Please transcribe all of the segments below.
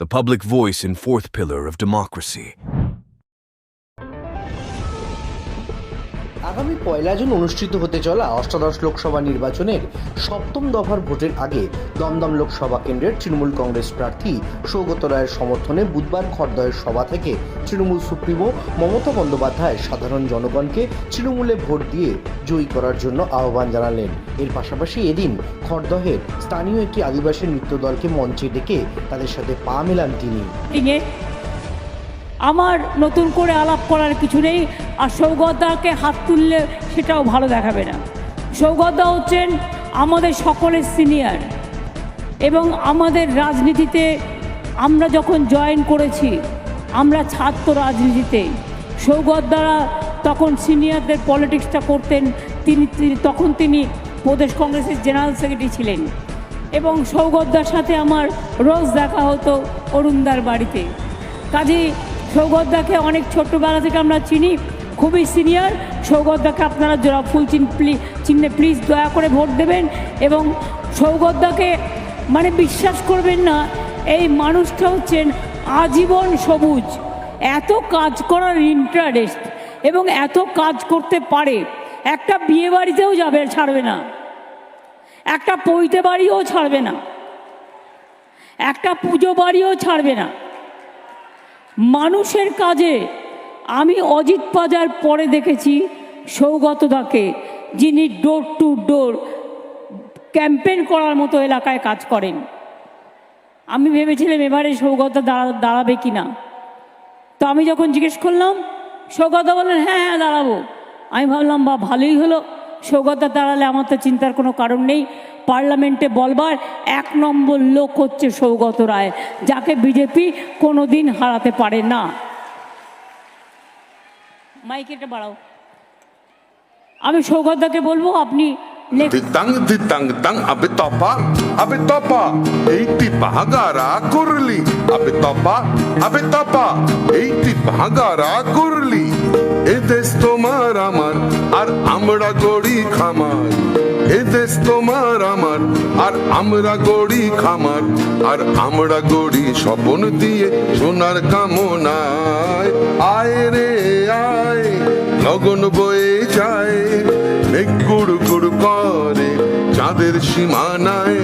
the public voice and fourth pillar of democracy. আগামী পয়লা June অনুষ্ঠিত হতে চলা অষ্টাদশ লোকসভা নির্বাচনের সপ্তম দফার ভোটের আগে দমদম লোকসভা কেন্দ্রের তৃণমূল কংগ্রেস প্রার্থী সৌগত রায়ের সমর্থনে বুধবার খড়দহের সভা থেকে তৃণমূল সুপ্রিমো মমতা বন্দ্যোপাধ্যায় সাধারণ জনগণকে তৃণমূলে ভোট দিয়ে জয়ী করার জন্য আহ্বান জানালেন। এর পাশাপাশি এদিন খড়দহের স্থানীয় একটি আদিবাসী নৃত্য দলকে মঞ্চে ডেকে তাদের সাথে পা মেলান তিনি। আমার নতুন করে আলাপ করার কিছু নেই, আর সৌগতদাকে হাত তুললে সেটাও ভালো দেখাবে না। সৌগতদা হচ্ছেন আমাদের সকলের সিনিয়র এবং আমাদের রাজনীতিতে আমরা যখন জয়েন করেছি, আমরা ছাত্র রাজনীতিতে। সৌগত দ্বারা তখন সিনিয়রদের পলিটিক্সটা করতেন, তিনি, তিনি- তখন তিনি প্রদেশ কংগ্রেসের জেনারেল সেক্রেটারি ছিলেন। এবং সৌগতদার সাথে আমার রোজ দেখা হতো অরুণদার বাড়িতে। কাজে সৌগতদাকে অনেক ছোট্টবেলা থেকে আমরা চিনি, খুবই সিনিয়র। সৌগতদাকে আপনারা জোড়া ফুল চিন চিহ্নে প্লিজ দয়া করে ভোট দেবেন এবং সৌগতদাকে মানে বিশ্বাস করবেন না, এই মানুষটা হচ্ছেন আজীবন সবুজ। এত কাজ করার ইন্টারেস্ট এবং এত কাজ করতে পারে। একটা বিয়ে বাড়িতেও যাবে, ছাড়বে না। একটা পৈতে বাড়িও ছাড়বে না। একটা পুজো বাড়িও ছাড়বে না। মানুষের কাজে। আমি অজিত পাজার পরে দেখেছি সৌগতদাকে যিনি ডোর টু ডোর ক্যাম্পেন করার মতো এলাকায় কাজ করেন। আমি ভেবেছিলাম এবারে সৌগত দাঁড়া দাঁড়াবে কি না তো আমি যখন জিজ্ঞেস করলাম, সৌগত বললেন হ্যাঁ হ্যাঁ দাঁড়াবো। আমি ভাবলাম বা ভালোই হলো। সৌগত দাঁড়ালে আমার তো চিন্তার কোনো কারণ নেই। পার্লামেন্টে বলবার এক নম্বর লোক হচ্ছে সৌগত রায়, যাকে বিজেপি কোনো দিন হারাতে পারে না। মাইকেটা বাড়াও। আমি সৌগতদাকে বলব, আপনি next Ditang ditang tang abe topa abe topa. এইটি ভাগারা করলি আবে তপা আবে তপা এইটি ভাগারা করলি এ তোমার আমার আর আমরা গড়ি খামার এ দেশ তোমার আমার আর আমরা গড়ি খামার আর আমরা গড়ি স্বপন দিয়ে সোনার কামনায় আয় রে আয় লগন বয়ে যায় মেঘ গুড় গুড় করে চাঁদের সীমানায়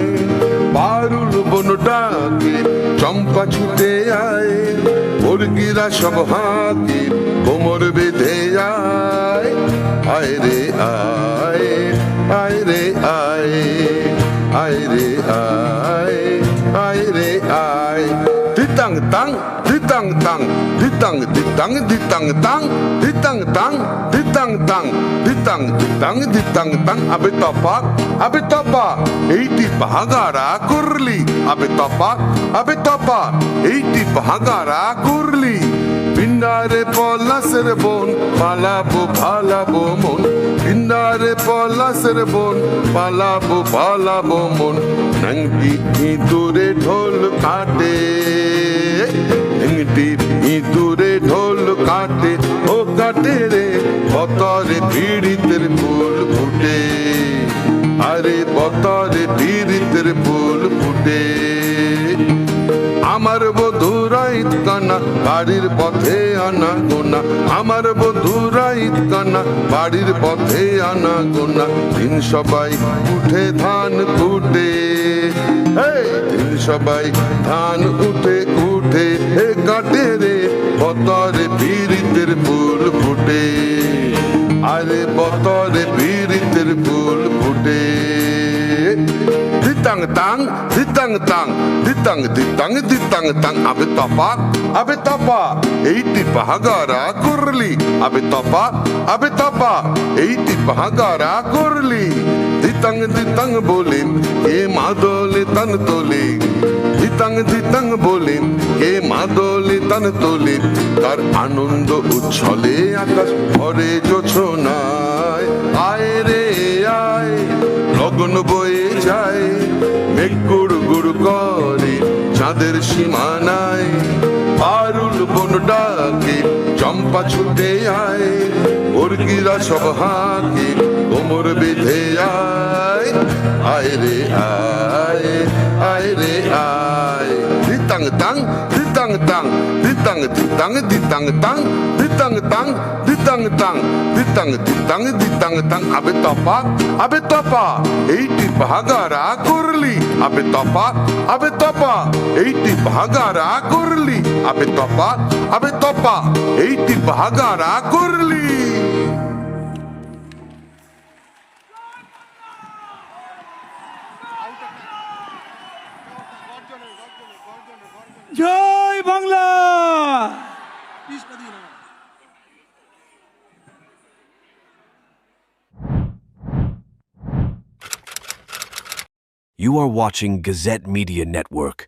পারুল বন ডাকে, চম্পা ছুটে আয়, মুরগিরা সব হাতে কোমর বেঁধে আয়। আয় রে, আয় আয় রে ditang ditang ditang tang ditang tang ditang tang ditang ditang ditang tang abe topa abe topa এইটি ভাগারা করলি আবে তপা আবে তপা এইটি ভাগারা করলি পিন্ডারে পলাশের বোন পালাবো পালাবো মন পিন্ডারে পলাশের বোন পালাবো পালাবো মন নঙ্গি ইঁদুরে ঢোল কাটে নঙ্গি ইঁদুরে ঢোল কাটে, ও কাটে রে, বতরে পীড়িতের ফুল ফুটে। আরে বতরে পীড়িতের ফুল ফুটে। আমার বধুরাইত কানা, বাড়ির পথে আনা গোনা। আমার বধুরাইত কানা, বাড়ির পথে আনা গোনা। দিন সবাই উঠে ধান কুটে দিন সবাই ধান উঠে হে কাটে রে, বতরে পীড়িতের ফুল ফুটে। আরে বতরে পীড়িতের ফুল ফুটে। ditang tang ditang tang ditang ditang ditang tang abe topa abe topa এইটি পাহাগারা করলি। আবে তপা আবে তপা, এইটি পাহাগারা করলি। দিতাং দিতাং বলে এ মাদলে তান তোলে দিতাং দিতাং বলে কে মাদলে তান তোলে তার আনন্দ উচ্ছলে আকাশ ভরে জোছনায়। আয় রে আয়, লগন বয়ে যায় মেঘ গুড় গুড় করে চাঁদের সীমানায়। পারুল বন ডাকে, চম্পা ছুটে আয় মুরগিরা সব হাঁকে, কোমর বেঁধে আয়। আয় রে আয় আয় রে আয় ditang tang ditang tang ditang ditang ditang tang ditang tang ditang tang ditang ditang ditang tang আবে তপা আবে তপা এইটি ভাগারা করলি আবে তপা আবে তপা এইটি ভাগারা করলি আবে তপা আবে তপা এইটি ভাগারা করলি জয় Bangla You are watching Gazette Media Network.